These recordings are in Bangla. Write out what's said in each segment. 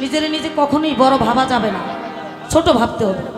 নিজের নিজে কখনোই বড় ভাবা যাবে না। ছোট ভাবতে হবে।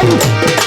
Bye.